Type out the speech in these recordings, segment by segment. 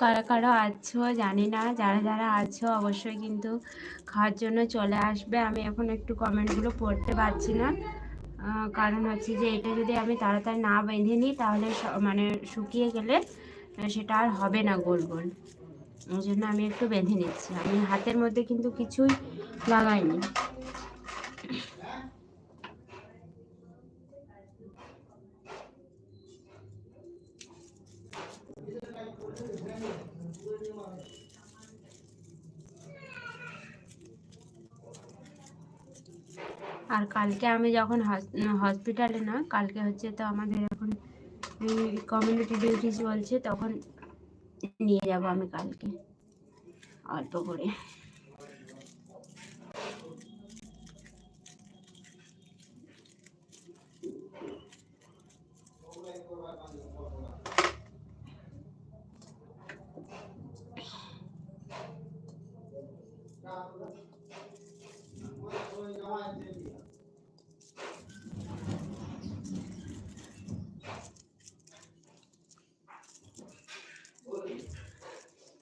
কারা কারা আছো জানি না, যারা যারা আছো অবশ্যই কিন্তু খাওয়ার জন্য চলে আসবে। আমি এখন একটু কমেন্টগুলো পড়তে পারছি না। কারণ হচ্ছে যে এটা যদি আমি তাড়াতাড়ি না বেঁধে নিই তাহলে মানে শুকিয়ে গেলে সেটা আর হবে না গোল গোল। ওই জন্য আমি একটু বেঁধে নিচ্ছি। আমি হাতের মধ্যে কিন্তু কিছুই লাগাইনি। আর কালকে আমি যখন হসপিটালে না, কালকে হচ্ছে তো আমাদের এখন কমিউনিটি ডিউটি চলছে তখন নিয়ে যাব আমি কালকে, অল্প করে।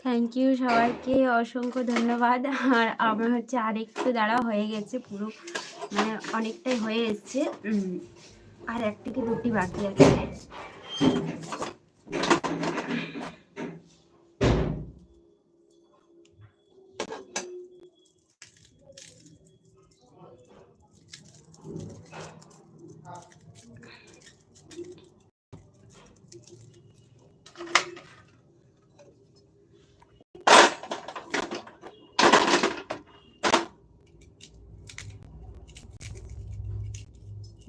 থ্যাংক ইউ সবাইকে, অসংখ্য ধন্যবাদ। আর আমার হচ্ছে আরেকটু দ্বারা হয়ে গেছে পুরো মানে অনেকটাই হয়ে এসছে। আর এক থেকে দুটি বাকি আছে।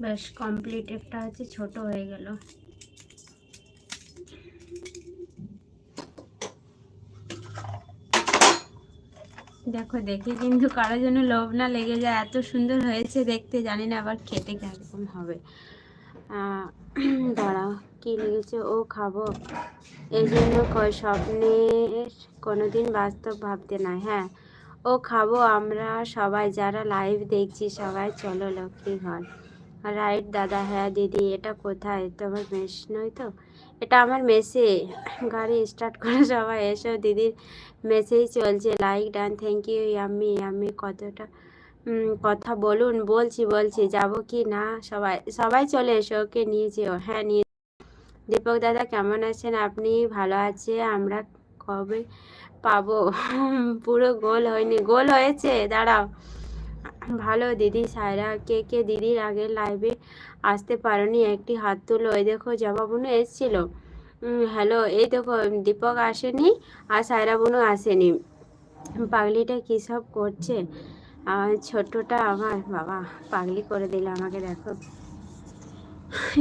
ব্যাস কমপ্লিট একটা হচ্ছে ছোট হয়ে গেল। দেখো, দেখে কিন্তু কারোর জন্য লোভ না লেগে যায়, এত সুন্দর হয়েছে দেখতে, জানি না আবার খেতে কীরকম হবে। দাঁড়াও, কি লেগেছে ও খাব। এই জন্য কয় স্বপ্নে কোনোদিন বাস্তব ভাবতে নাই হ্যাঁ? ও খাব, আমরা সবাই যারা লাইভ দেখছি, সবাই চলো লক্ষ্মী ঘর। রাইট দাদা। হ্যাঁ দিদি, এটা কোথায়? তোমার মেস নয় তো? এটা আমার মেসে। গাড়ি স্টার্ট করে সবাই এসো। দিদির মেসেই চলছে। লাইক ডান থ্যাংক ইউ আমি আমি কতটা কথা বলুন। বলছি বলছি, যাব কি না? সবাই সবাই চলে এসো। ওকে নিয়ে যেও। হ্যাঁ নিয়ে দীপক দাদা, কেমন আছেন? আপনি ভালো আছে? আমরা কবে পাবো? পুরো গোল হয়নি। গোল হয়েছে। দাঁড়াও। ভালো দিদি সায়রা, কে কে দিদির আগের লাইভে আসতে পারোনি? একটি হাত তুলো। ওই দেখো জবা বুনু এসেছিল হ্যালো এই দেখো, দীপক আসেনি আর সায়রা বুনু আসেনি। পাগলিটা কী সব করছে? আর ছোট্টটা আমার, বাবা, পাগলি করে দিল আমাকে, দেখো।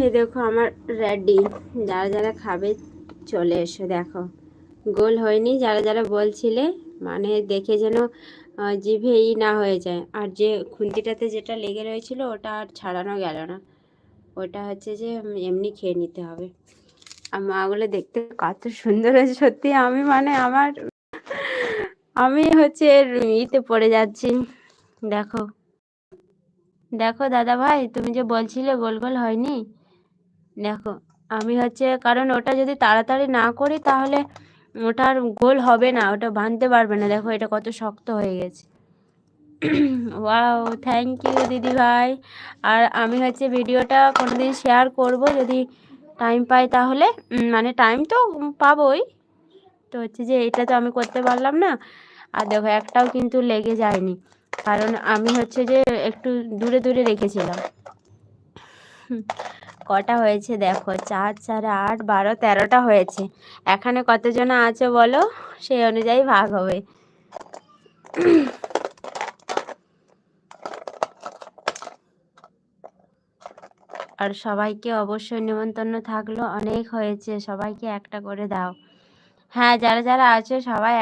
এই দেখো, আমার রেডি। যারা যারা খাবে, চলে এসো, দেখো। গোল হয়নি, যারা যারা বলছিলে মানে দেখে যেন জিভে ই না হয়ে যায়। আর যে খুন্তিটাতে যেটা লেগে রয়েছিল, ওটা আর ছাড়ানো গেল না। ওটা হচ্ছে যে এমনি খেয়ে নিতে হবে। আর মাগুলো দেখতে কত সুন্দর হয়েছে, সত্যি আমি মানে আমার, আমি হচ্ছে ইতে পড়ে যাচ্ছি। দেখো। দেখো দাদা ভাই, তুমি যে বলছিলে গোল গোল হয়নি, দেখো। আমি হচ্ছে, কারণ ওটা যদি তাড়াতাড়ি না করি, তাহলে ওটা আর গোল হবে না, ওটা বাঁধতে পারবে না। দেখো, এটা কত শক্ত হয়ে গেছে। ওয়াও থ্যাংক ইউ দিদি ভাই। আর আমি হচ্ছে ভিডিওটা কোনোদিন শেয়ার করব, যদি টাইম পাই তাহলে। মানে টাইম তো পাবোই। তো হচ্ছে যে, এটা তো আমি করতে পারলাম না। আর দেখো, একটাও কিন্তু লেগে যায়নি। কারণ আমি হচ্ছে যে, একটু দূরে দূরে রেখেছিলাম। কটা হয়েছে দেখো? চার চার আট, বারো, তেরোটা হয়েছে। এখানে কতজন আছে বলো? সেই অনুযায়ী ভাগ হবে। আর সবাইকে অবশ্যই নিমন্ত্রণ থাকল। অনেক হয়েছে। সবাইকে একটা করে দাও। হ্যাঁ যারা যারা আছে সবাই এক